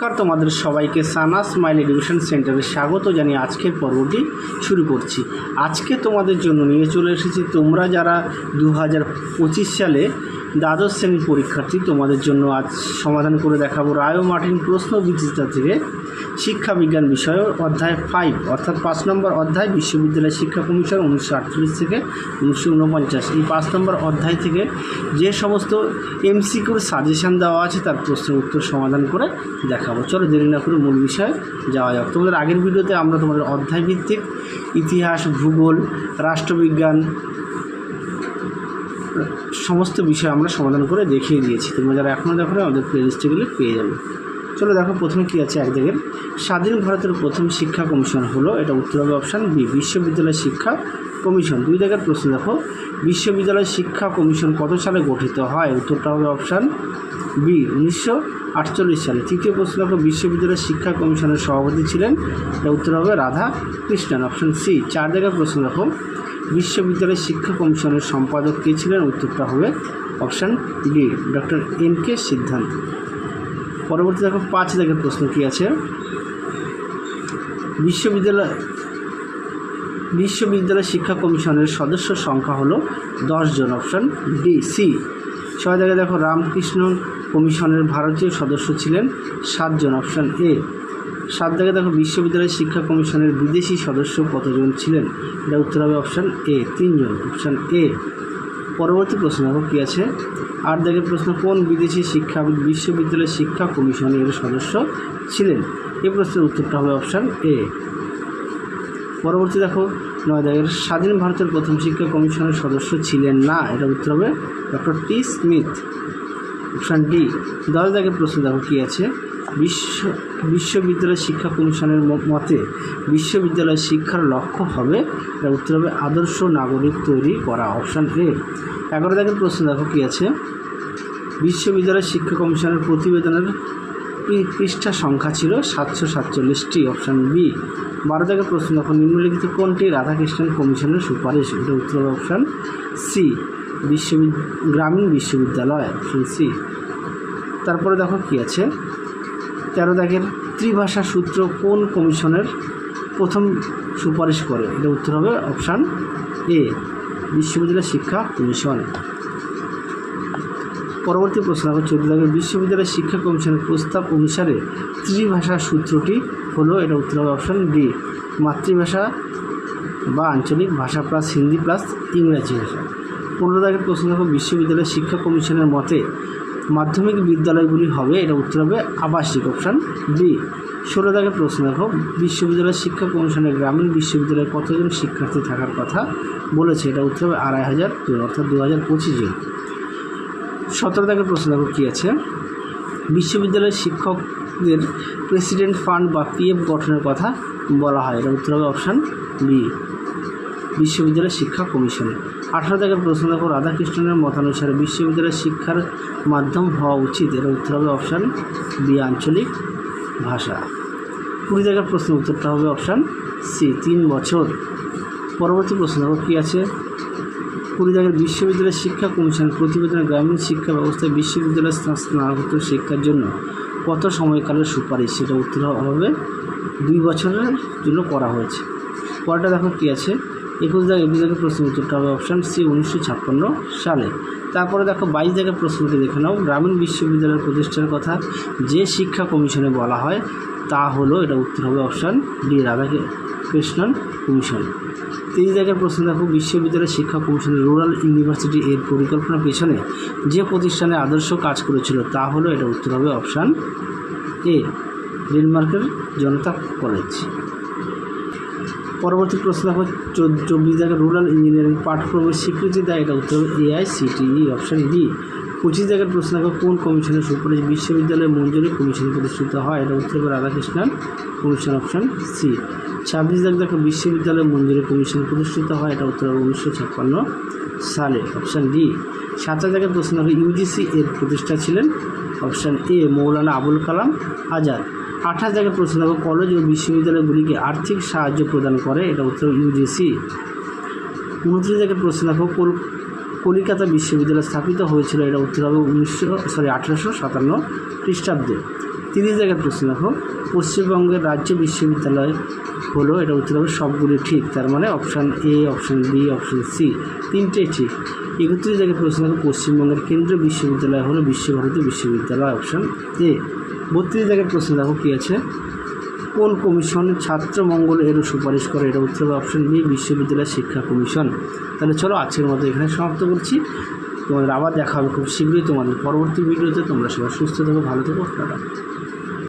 নমস্কার, তোমাদের সবাইকে সানা স্মাইল এডুকেশন সেন্টারে স্বাগত জানিয়ে আজকের পর্বটি শুরু করছি। আজকে তোমাদের জন্য নিয়ে চলে এসেছি তোমরা যারা দু হাজার পঁচিশ সালে দ্বাদশ শ্রেণির পরীক্ষার্থী, তোমাদের জন্য আজ সমাধান করে দেখাবো রায় মার্টিন প্রশ্ন বিচিতা থেকে। শিক্ষা বিজ্ঞান বিষয় অধ্যায় ফাইভ অর্থাৎ পাঁচ নম্বর অধ্যায় বিশ্ববিদ্যালয় শিক্ষা কমিশন উনিশশো আটচল্লিশ থেকে উনিশশো উনপঞ্চাশ এই পাঁচ নম্বর অধ্যায় থেকে যে সমস্ত এমসিকিউর সাজেশান দেওয়া আছে, তার প্রশ্নের উত্তর সমাধান করে দেখাবো। চলো দেরি না করে মূল বিষয়ে যাওয়া যাক। তোমাদের আগের ভিডিওতে আমরা তোমাদের অধ্যায় ভিত্তিক ইতিহাস, ভূগোল, রাষ্ট্রবিজ্ঞান সমস্ত বিষয় আমরা সমাধান করে দেখিয়ে দিয়েছি। তোমরা যারা এখনও দেখো আমাদের প্লেলিস্টে গেলে পেয়ে যাবে। চলো দেখো প্রথমে কী আছে এক দিকের স্বাধীন ভারতের প্রথম শিক্ষা কমিশন হলো এটা উত্তর হবে অপশান বি, বিশ্ববিদ্যালয় শিক্ষা কমিশন। দুই জায়গার প্রশ্ন দেখো। বিশ্ববিদ্যালয় শিক্ষা কমিশন কত সালে গঠিত হয়? উত্তরটা হবে অপশান বি উনিশশো আটচল্লিশ সালে। তৃতীয় প্রশ্ন দেখো, বিশ্ববিদ্যালয় শিক্ষা কমিশনের সভাপতি ছিলেন। এটা উত্তর হবে রাধা কৃষ্ণন অপশান সি চার জায়গার প্রশ্ন দেখো। বিশ্ববিদ্যালয় শিক্ষা কমিশনের সম্পাদক কে ছিলেন? উত্তরটা হবে option D doctor N K Siddhanta পরবর্তী দেখো পাঁচ দাগের প্রশ্ন কী আছে। বিশ্ববিদ্যালয় বিশ্ববিদ্যালয় শিক্ষা কমিশনের সদস্য সংখ্যা হলো জন অপশান ডি সি ছয় জায়গায় দেখো রামকৃষ্ণ কমিশনের ভারতীয় সদস্য ছিলেন সাতজন অপশান এ সাত জায়গায় দেখো বিশ্ববিদ্যালয় শিক্ষা কমিশনের বিদেশি সদস্য কতজন ছিলেন? এটা উত্তর হবে অপশান এ তিনজন অপশান এ পরবর্তী প্রশ্ন দেখো কী আছে? আট দাগের প্রশ্ন, কোন বিদেশি শিক্ষা বিশ্ববিদ্যালয় শিক্ষা কমিশনের সদস্য ছিলেন? এই প্রশ্নের উত্তরটা হবে অপশান এ। পরবর্তী দেখো নয় দাগের স্বাধীন ভারতের প্রথম শিক্ষা কমিশনের সদস্য ছিলেন না এটা উত্তর হবে doctor T Smith. Option D দশ দাগের প্রশ্ন দেখো কী আছে? বিশ্ব বিশ্ববিদ্যালয় শিক্ষা কমিশনের মতে বিশ্ববিদ্যালয় শিক্ষার লক্ষ্য হবে উত্তর হবে আদর্শ নাগরিক তৈরি করা। অপশান এ এগারো দাগের প্রশ্ন, দেখো কী আছে? বিশ্ববিদ্যালয় শিক্ষা কমিশনের প্রতিবেদনের পৃষ্ঠা সংখ্যা ছিল সাতশো সাতচল্লিশটি। অপশান বি বারো দাগের প্রশ্ন, দেখো নিম্নলিখিত কোনটি রাধাকৃষ্ণন কমিশনের সুপারিশ? এটা উত্তর অপশান সি বিশ্ববিদ গ্রামীণ বিশ্ববিদ্যালয়। অপশান সি তারপরে দেখো কী আছে? তেরো দাগের ত্রিভাষা সূত্র কোন কমিশনের প্রথম সুপারিশ করে? এটা উত্তর হবে অপশান এ, বিশ্ববিদ্যালয় শিক্ষা কমিশন। পরবর্তী প্রশ্ন দেখো চোদ্দ দাগের বিশ্ববিদ্যালয় শিক্ষা কমিশনের প্রস্তাব অনুসারে ত্রিভাষা সূত্রটি হলো, এটা উত্তর হবে অপশান ডি মাতৃভাষা বা আঞ্চলিক ভাষা প্লাস হিন্দি প্লাস ইংরাজি ভাষা। পনেরো দাগের প্রশ্ন দেখো বিশ্ববিদ্যালয় শিক্ষা কমিশনের মতে মাধ্যমিক বিদ্যালয়গুলি হবে, এটা উত্তর হবে আবাসিক অপশান বি ষোলো দাগের প্রশ্ন দেখো, বিশ্ববিদ্যালয় শিক্ষা কমিশনের গ্রামীণ বিশ্ববিদ্যালয়ে কতজন শিক্ষার্থী থাকার কথা বলেছে, এটা উত্তর হবে আড়াই হাজার অর্থাৎ দু হাজার পঁচিশ জন। সতেরো দাগের প্রশ্ন দেখো কী আছে, বিশ্ববিদ্যালয়ের শিক্ষকদের প্রেসিডেন্ট ফান্ড বা পিএফ গঠনের কথা বলা হয়, এটা উত্তর হবে অপশান বি বিশ্ববিদ্যালয় শিক্ষা কমিশনে। আঠারো দাগের প্রশ্ন দেখো রাধাকৃষ্ণনের মতানুসারে বিশ্ববিদ্যালয়ের শিক্ষার মাধ্যম হওয়া উচিত এটা উত্তর হবে অপশান বি, আঞ্চলিক ভাষা। কুড়ি দাগের প্রশ্ন উত্তরটা হবে অপশান সি, তিন বছর। পরবর্তী প্রশ্ন দেখো কী আছে? কুড়ি দাগের বিশ্ববিদ্যালয় শিক্ষা কমিশন প্রতিবেদনে গ্রামীণ শিক্ষা ব্যবস্থায় বিশ্ববিদ্যালয় স্না- স্নাতকোত্তর শিক্ষার জন্য কত সময়কালের সুপারিশ? সেটা উত্তর হবে দুই বছরের জন্য করা হয়েছে। পরেরটা দেখো কী আছে। একুশ দাগ একুশ দাগের প্রশ্ন উত্তরটা হবে অপশান সি উনিশশো ছাপ্পান্ন সালে। তারপরে দেখো বাইশ দাগের প্রশ্নটি দেখে নাও। গ্রামীণ বিশ্ববিদ্যালয়ের প্রতিষ্ঠার কথা যে শিক্ষা কমিশনে বলা হয়, তা হলো এটা উত্তর হবে option D Radhakrishnan commission. তেইশ জায়গার প্রশ্ন দেখো, বিশ্ববিদ্যালয় শিক্ষা কমিশনের রুরাল ইউনিভার্সিটি এর পরিকল্পনা পেছনে যে প্রতিষ্ঠানে আদর্শ কাজ করেছিল, তা হলো এটা উত্তর হবে অপশান এ ডেনমার্কের জনতা কলেজ। পরবর্তী প্রশ্ন দেখো চব্বিশ জায়গায় রুরাল ইঞ্জিনিয়ারিং পাঠ্যক্রমের স্বীকৃতি দেয় এটা উত্তর হবে এআইসিটিই অপশান ডি পঁচিশ জায়গার প্রশ্ন দেখো, কোন কমিশনের সুপারিশ বিশ্ববিদ্যালয় মঞ্জুরি কমিশন প্রতিষ্ঠিত হয়? এটা উত্তর হবে রাধাকৃষ্ণন, কমিশন অপশান সি ছাব্বিশ দাগ দেখো বিশ্ববিদ্যালয় মঞ্জুরি কমিশন প্রতিষ্ঠিত হয়, এটা উত্তর হবে উনিশশো ছাপ্পান্ন সালে অপশান ডি সাতাশ জায়গায় প্রশ্ন হবে ইউজিসি এর প্রতিষ্ঠা ছিলেন অপশান এ মৌলানা আবুল কালাম আজাদ। আঠাশ জায়গায় প্রশ্ন দেখো কলেজ ও বিশ্ববিদ্যালয়গুলিকে আর্থিক সাহায্য প্রদান করে, এটা উত্তর ইউজিসি উনত্রিশ জায়গায় প্রশ্ন কল, কলিকাতা বিশ্ববিদ্যালয় স্থাপিত হয়েছিল, এটা উত্তর হবে উনিশশো সরি আঠেরোশো সাতান্ন খ্রিস্টাব্দে। তিরিশ জায়গায় প্রশ্ন দেখো পশ্চিমবঙ্গের রাজ্য বিশ্ববিদ্যালয় হলো, এটা উত্তর হবে সবগুলি ঠিক, তার মানে option A option B option C তিনটেই ঠিক। একত্রিশ জায়গায় প্রশ্ন দেখো পশ্চিমবঙ্গের কেন্দ্রীয় বিশ্ববিদ্যালয় হলো বিশ্বভারতী বিশ্ববিদ্যালয় অপশান এ বত্রিশ জায়গার প্রশ্ন দেখো কী আছে? কোন কমিশন ছাত্র মঙ্গল এরও সুপারিশ করে? এটা উত্তর অপশন বি বিশ্ববিদ্যালয় শিক্ষা কমিশন। তাহলে চলো আজকের মতো এখানে সমাপ্ত করছি। তোমাদের আবার দেখা হবে খুব শীঘ্রই তোমাদের পরবর্তী ভিডিওতে। তোমরা সবাই সুস্থ থেকো, ভালো থেকো, টাটা।